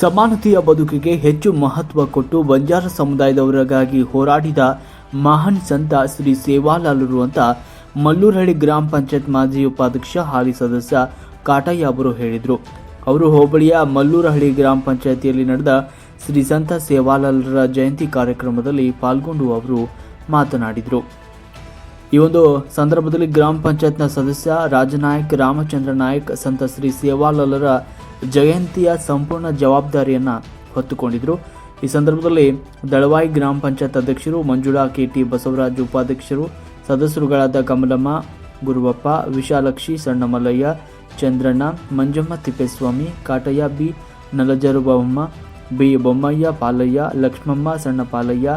ಸಮಾನತೆಯ ಬದುಕಿಗೆ ಹೆಚ್ಚು ಮಹತ್ವ ಕೊಟ್ಟು ಬಂಜಾರ ಸಮುದಾಯದವರಿಗಾಗಿ ಹೋರಾಡಿದ ಮಹಾನ್ ಸಂತ ಶ್ರೀ ಸೇವಾಲಾಲರು ಅಂತ ಮಲ್ಲೂರಹಳ್ಳಿ ಗ್ರಾಮ ಪಂಚಾಯತ್ ಮಾಜಿ ಉಪಾಧ್ಯಕ್ಷ ಹಾಲಿ ಸದಸ್ಯ ಕಾಟಯ್ಯ ಅವರು ಹೇಳಿದರು. ಅವರು ಹೋಬಳಿಯ ಮಲ್ಲೂರಹಳ್ಳಿ ಗ್ರಾಮ ಪಂಚಾಯತಿಯಲ್ಲಿ ನಡೆದ ಶ್ರೀ ಸಂತ ಸೇವಾಲಾಲರ ಜಯಂತಿ ಕಾರ್ಯಕ್ರಮದಲ್ಲಿ ಪಾಲ್ಗೊಂಡು ಅವರು ಮಾತನಾಡಿದರು. ಈ ಒಂದು ಸಂದರ್ಭದಲ್ಲಿ ಗ್ರಾಮ ಪಂಚಾಯತ್ನ ಸದಸ್ಯ ರಾಜನಾಯಕ್ ರಾಮಚಂದ್ರ ನಾಯಕ್, ಸಂತ ಶ್ರೀ ಸೇವಾಲಾಲರ ಜಯಂತಿಯ ಸಂಪೂರ್ಣ ಜವಾಬ್ದಾರಿಯನ್ನು ಹೊತ್ತುಕೊಂಡಿದ್ದರು ಈ ಸಂದರ್ಭದಲ್ಲಿ ದಳವಾಯಿ ಗ್ರಾಮ ಪಂಚಾಯತ್ ಅಧ್ಯಕ್ಷರು ಮಂಜುಳಾ, ಕೆಟಿ ಬಸವರಾಜ್ ಉಪಾಧ್ಯಕ್ಷರು, ಸದಸ್ಯರುಗಳಾದ Kamalamma, Guruvappa, Vishalakshi, Sannamallayya, Chandranna, Manjamma Thippeswamy, Kataiah, B Nalajarubamma, B Bommaiah, Palaiah, Lakshmamma Sanna Palaiah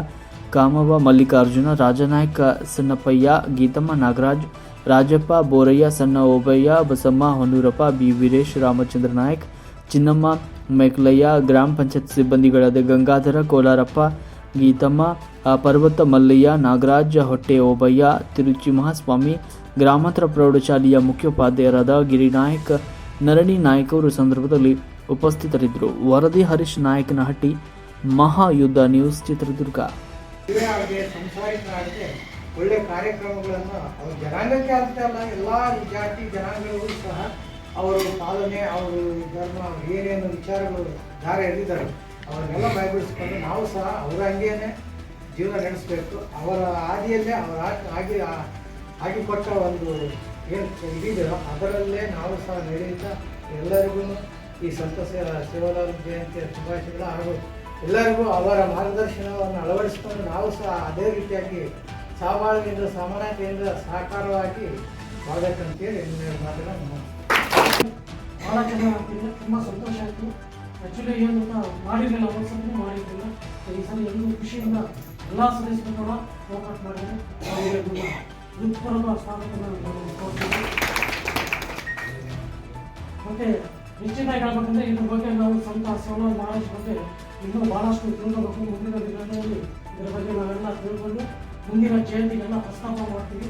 Mallikarjuna, ರಾಜನಾಯಕ, ಸಣ್ಣಪ್ಪಯ್ಯ, Geethamma, Nagaraj, Rajappa, Boraiah, Sanna Obaiah, Basamma, Honnurappa, B Veeresh, Ramachandra Nayak Chinnamma, Meklaiah, ಗ್ರಾಮ ಪಂಚಾಯತ್ ಸಿಬ್ಬಂದಿಗಳಾದ ಗಂಗಾಧರ, ಕೋಲಾರಪ್ಪ, ಗೀತಮ್ಮ ಪರ್ವತ ಮಲ್ಲಯ್ಯ, ನಾಗರಾಜ್ ಹೊಟ್ಟೆ ಓಬಯ್ಯ ತಿರುಚಿ ಮಹಾಸ್ವಾಮಿ ಗ್ರಾಮಾಂತರ ಪ್ರೌಢಶಾಲೆಯ ಮುಖ್ಯೋಪಾಧ್ಯಾಯರಾದ ಗಿರಿನಾಯಕ್, ನರಣಿ ನಾಯಕ್ ಅವರು ಸಂದರ್ಭದಲ್ಲಿ ಉಪಸ್ಥಿತರಿದ್ದರು. ವರದಿ ಹರೀಶ್ ನಾಯಕನಹಟ್ಟಿ, ಮಹಾಯುದ್ಧ ನ್ಯೂಸ್ ಚಿತ್ರದುರ್ಗ. ಒಳ್ಳೆ ಕಾರ್ಯಕ್ರಮಗಳನ್ನು ಜನಾಂಗಕ್ಕೆ ಅಲ್ಲ ಎಲ್ಲ ವಿದ್ಯಾರ್ಥಿ ಜನಾಂಗಗಳು ಸಹ ಅವರು ಪಾಲನೆ, ಅವರು ಧರ್ಮ ಏನೇನು ವಿಚಾರಗಳು ಧಾರೆ ಎಳೆದಿದ್ದಾರೆ ಅವರನ್ನೆಲ್ಲ ಬಾಯ್ಬಿಡಿಸ್ಕೊಂಡು ನಾವು ಸಹ ಅವರ ಹಂಗೇನೆ ಜೀವನ ನಡೆಸಬೇಕು ಅವರ ಹಾದಿಯಲ್ಲೇ ಅವರ ಆಗಿ ಆಗಿ ಕೊಟ್ಟ ಒಂದು ಏನು ಇದಿದೆಯೋ ಅದರಲ್ಲೇ ನಾವು ಸಹ ನಡೆಯುತ್ತಾ ಎಲ್ಲರಿಗೂ ಈ ಸಂತ ಶಿವರಾಮ ಜಯಂತಿಯ ಶುಭಾಶಯಗಳು ಹಾಗೂ ಎಲ್ಲರಿಗೂ ಅವರ ಮಾರ್ಗದರ್ಶನವನ್ನು ಅಳವಡಿಸಿಕೊಂಡು ನಾವು ಸಹ ಅದೇ ರೀತಿಯಾಗಿ ಸಹಬಾಳ್ವೆಯಿಂದ ಸಮಾನತೆಯಿಂದ ಸಹಕಾರವಾಗಿ ಮಾಡಬೇಕಂತೇಳಿ ಮಾತನ್ನು. ಭಾಳ ಜನ ಆಗ್ತಿದೆ. ತುಂಬ ಸಂತೋಷ ಆಯಿತು. ಆ್ಯಕ್ಚುಲಿ ಏನು ಅಂತ ಮಾಡಿರಲಿಲ್ಲ ಒಂದು ಸಲ ಮಾಡಿರಲಿಲ್ಲ ಈ ಸಲ ಎಲ್ಲರೂ ಖುಷಿಯಿಂದ ಎಲ್ಲ ಸದಸ್ಯರು ಕೂಡ ಹೋರಾಟ ಮಾಡಿದ್ದಾರೆ ಅವರಿಗೆ ನಮ್ಮ ಹೃತ್ಪೂರ್ವಕ ಸ್ವಾಗತವನ್ನು ಮತ್ತು ನಿಶ್ಚಿತ ಹೇಳ್ಬೇಕಂದ್ರೆ ಇದ್ರ ಬಗ್ಗೆ ನಾವು ಸಂತ ಸೋಲ ಮಹಾರಾಜ್ ಬಗ್ಗೆ ಇನ್ನೂ ಭಾಳಷ್ಟು ತಿಳ್ಕೋಬೇಕು. ಮುಂದಿನ ದಿನಗಳಲ್ಲಿ ಇದರ ಬಗ್ಗೆ ನಾವೆಲ್ಲ ತಿಳ್ಕೊಂಡು ಮುಂದಿನ ಜಯಂತಿಗೆಲ್ಲ ಪ್ರಸ್ತಾಪ ಮಾಡ್ತೀವಿ.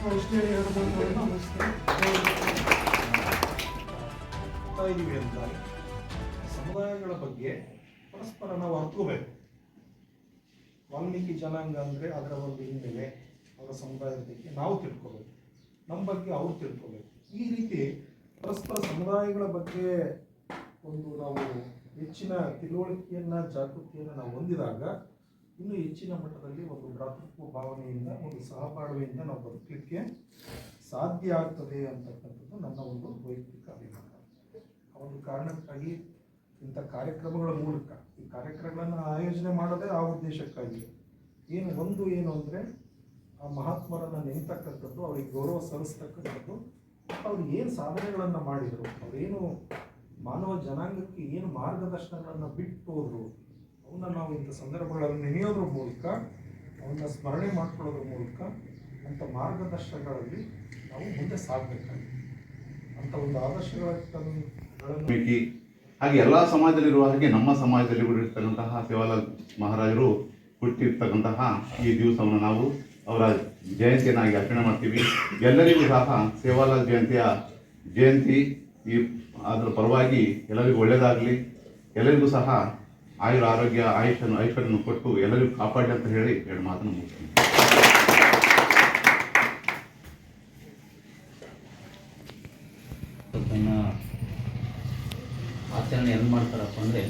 ಸೊ ಇಷ್ಟು ಹೇಳಿ ಅಂತ ಮಾತುಗಳನ್ನು ಮುಗಿಸ್ತೇನೆ. ಮಾಡ್ತಾ ಇದೀವಿ ಅಂತಾರೆ ಸಮುದಾಯಗಳ ಬಗ್ಗೆ ಪರಸ್ಪರ ನಾವು ಅರ್ತ್ಕೋಬೇಕು ವಾಲ್ಮೀಕಿ ಜನಾಂಗ ಅಂದರೆ ಅದರ ಒಂದು ಹಿನ್ನೆಲೆ ಅವರ ಸಮುದಾಯದ ಬಗ್ಗೆ ನಾವು ತಿಳ್ಕೋಬೇಕು. ನಮ್ಮ ಬಗ್ಗೆ ಅವ್ರು ತಿಳ್ಕೋಬೇಕು. ಈ ರೀತಿ ಪರಸ್ಪರ ಸಮುದಾಯಗಳ ಬಗ್ಗೆ ಒಂದು ನಾವು ಹೆಚ್ಚಿನ ತಿಳುವಳಿಕೆಯನ್ನ, ಜಾಗೃತಿಯನ್ನು ನಾವು ಹೊಂದಿದಾಗ ಇನ್ನೂ ಹೆಚ್ಚಿನ ಮಟ್ಟದಲ್ಲಿ ಒಂದು ಭ್ರಾತೃತ್ವ ಭಾವನೆಯಿಂದ, ಒಂದು ಸಹಬಾಳ್ವೆಯಿಂದ ನಾವು ಬದುಕಲಿಕ್ಕೆ ಸಾಧ್ಯ ಆಗ್ತದೆ ಅಂತಕ್ಕಂಥದ್ದು ನನ್ನ ಒಂದು ವೈಯಕ್ತಿಕ ಕಾರಣಕ್ಕಾಗಿ ಇಂಥ ಕಾರ್ಯಕ್ರಮಗಳ ಮೂಲಕ ಈ ಕಾರ್ಯಕ್ರಮಗಳನ್ನು ಆಯೋಜನೆ ಮಾಡೋದೇ ಆ ಉದ್ದೇಶಕ್ಕಾಗಿ. ಏನು ಒಂದು ಏನು ಅಂದರೆ ಆ ಮಹಾತ್ಮರನ್ನು ನೆನೆತಕ್ಕಂಥದ್ದು ಅವರಿಗೆ ಗೌರವ ಸಲ್ಲಿಸ್ತಕ್ಕಂಥದ್ದು, ಅವ್ರು ಏನು ಸಾಧನೆಗಳನ್ನು ಮಾಡಿದರು ಅವರೇನು ಮಾನವ ಜನಾಂಗಕ್ಕೆ ಏನು ಮಾರ್ಗದರ್ಶನಗಳನ್ನು ಬಿಟ್ಟು ಹೋದರು, ಅವನ್ನ ನಾವು ಇಂಥ ಸಂದರ್ಭಗಳಲ್ಲಿ ನೆನೆಯೋದ್ರ ಮೂಲಕ, ಅವನ್ನ ಸ್ಮರಣೆ ಮಾಡ್ಕೊಳ್ಳೋದ್ರ ಮೂಲಕ ಅಂಥ ಮಾರ್ಗದರ್ಶನಗಳಲ್ಲಿ ನಾವು ಮುಂದೆ ಸಾಗಬೇಕಾಗಿದೆ. ಅಂಥ ಒಂದು ಆದರ್ಶಗಳನ್ನು ವಾಲ್ಮೀಕಿ ಹಾಗೆ ಎಲ್ಲ ಸಮಾಜದಲ್ಲಿರುವ ಹಾಗೆ ನಮ್ಮ ಸಮಾಜದಲ್ಲಿ ಕೂಡ ಇರ್ತಕ್ಕಂತಹ ಸೇವಾಲಾಲ್ ಮಹಾರಾಜರು ಹುಟ್ಟಿರ್ತಕ್ಕಂತಹ ಈ ದಿವಸವನ್ನು ನಾವು ಅವರ ಜಯಂತಿಯನ್ನಾಗಿ ಆಚರಣೆ ಮಾಡ್ತೀವಿ. ಎಲ್ಲರಿಗೂ ಸಹ ಸೇವಾಲಾಲ್ ಜಯಂತಿಯ ಜಯಂತಿ ಈ ಅದರ ಪರವಾಗಿ ಎಲ್ಲರಿಗೂ ಒಳ್ಳೆಯದಾಗಲಿ. ಎಲ್ಲರಿಗೂ ಸಹ ಆಯುರ ಆರೋಗ್ಯ ಆಯುಷನ್ನು ಐಶ್ವರ್ಯವನ್ನು ಕೊಟ್ಟು ಎಲ್ಲರಿಗೂ ಕಾಪಾಡಿ ಅಂತ ಹೇಳಿ ಎರಡು ಮಾತನ್ನು ಮುಗಿಸ್ತೀನಿ. ಆಚರಣೆ ಹೆಂಗೆ ಮಾಡ್ತಾರಪ್ಪ ಅಂದರೆ,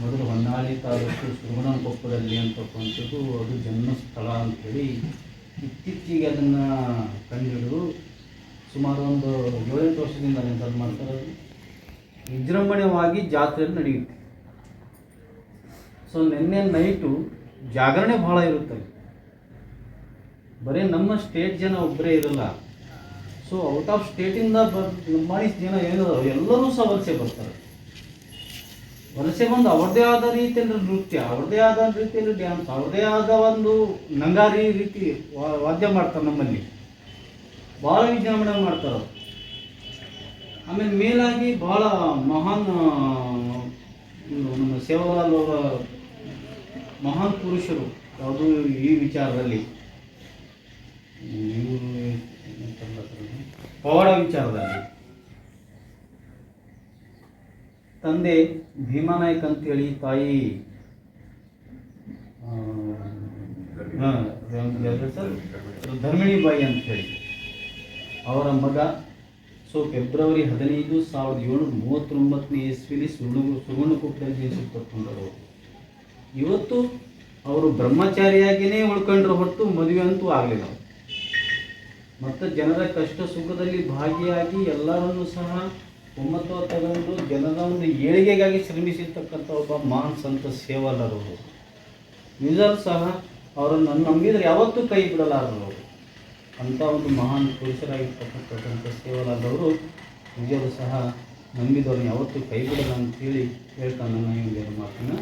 ಮೊದಲು ಹೊನ್ನಾಳಿ ತಾಲೂಕು ಸುರಗಣಕೊಪ್ಪದಲ್ಲಿ ಅಂತಕ್ಕಂಥದ್ದು ಅದು ಜನ್ಮಸ್ಥಳ ಅಂಥೇಳಿ ಇತ್ತೀಚೆಗೆ ಅದನ್ನು ಕಂಡುಹಿಡಿದು ಸುಮಾರು ಒಂದು ಏಳೆಂಟು ವರ್ಷದಿಂದ ನೆನಪು ಮಾಡ್ತಾರೆ. ಅದು ವಿಜೃಂಭಣೆಯಾಗಿ ಜಾತ್ರೆ ನಡೆಯುತ್ತೆ. ಸೊ ನಿನ್ನೆ ನೈಟು ಜಾಗರಣೆ ಭಾಳ ಇರುತ್ತೆ. ಬರೀ ನಮ್ಮ ಸ್ಟೇಟ್ ಜನ ಒಬ್ಬರೇ ಇರಲ್ಲ. ಸೊ ಔಟ್ ಆಫ್ ಸ್ಟೇಟಿಂದ ಬರ್ ಮಾಡಿ ಜನ ಏನಿದಾರೋ, ಎಲ್ಲರೂ ಸಹ ವಲಸೆ ಬರ್ತಾರೆ. ವಲಸೆ ಬಂದು ಅವ್ರದ್ದೇ ಆದ ರೀತಿಯಲ್ಲಿ ನೃತ್ಯ, ಅವ್ರದ್ದೇ ಆದ ರೀತಿಯಲ್ಲಿ ಡ್ಯಾನ್ಸ್ ಅವ್ರದ್ದೇ ಆದ ಒಂದು ನಂಗಾರಿ ರೀತಿ ವಾದ್ಯ ಮಾಡ್ತಾರೆ ನಮ್ಮಲ್ಲಿ. ಭಾಳ ವಿಜೃಂಭಣೆ ಮಾಡ್ತಾರೆ ಆಮೇಲೆ ಮೇಲಾಗಿ ಭಾಳ ಮಹಾನ್ ನಮ್ಮ ಸೇವಾಲಾಲ್ ಅವರ ಮಹಾನ್ ಪುರುಷರು, ಯಾವುದು ಈ ವಿಚಾರದಲ್ಲಿ. ಪವಾಡ ವಿಚಾರದಲ್ಲಿ. ತಂದೆ ಭೀಮಾನಾಯ್ಕ ಅಂತೇಳಿ ತಾಯಿ ಧರ್ಮಿಣಿ ಬಾಯಿ ಅಂತೇಳಿ. ಅವರ ಮಗ, ಸೊ ಫೆಬ್ರವರಿ ಹದಿನೈದು ಸಾವಿರದ ಏಳ್ನೂರ ಮೂವತ್ತೊಂಬತ್ತನೇ ಇಸ್ವಿಲಿ ಸುರುಣು ಸುರುಣಕುಪ್ಪದಲ್ಲಿ ಜನಿಸಿರ್ತಕ್ಕಂಥವ್ರು ಇವತ್ತು ಅವರು ಬ್ರಹ್ಮಚಾರಿಯಾಗಿಯೇ ಉಳ್ಕೊಂಡ್ರು ಹೊರತು ಮದುವೆ ಅಂತೂ ಆಗಲಿಲ್ಲ. ಮತ್ತು ಜನರ ಕಷ್ಟ ಸುಖದಲ್ಲಿ ಭಾಗಿಯಾಗಿ ಎಲ್ಲರನ್ನೂ ಸಹ ಒಮ್ಮತ್ವ ತಗೊಂಡು ಜನರ ಒಂದು ಏಳಿಗೆಗಾಗಿ ಶ್ರಮಿಸಿರ್ತಕ್ಕಂಥ ಒಬ್ಬ ಮಹಾನ್ ಸಂತ ಸೇವಲರು ನಿಜರು ಸಹ ಅವರನ್ನು ನಂಬಿದ್ರೆ ಯಾವತ್ತೂ ಕೈ ಬಿಡಲಾರರು ಅಂಥ ಒಂದು ಮಹಾನ್ ಪುರುಷರಾಗಿರ್ತಕ್ಕಂಥ ಸೇವಲಾದವರು ನಿಜರು ಸಹ ನಂಬಿದವ್ರನ್ನ ಯಾವತ್ತೂ ಕೈ ಬಿಡಲ್ಲ ಅಂತೇಳಿ ಹೇಳ್ತಾ ನನ್ನ ಈ ಒಂದು ಮಾತನ್ನು.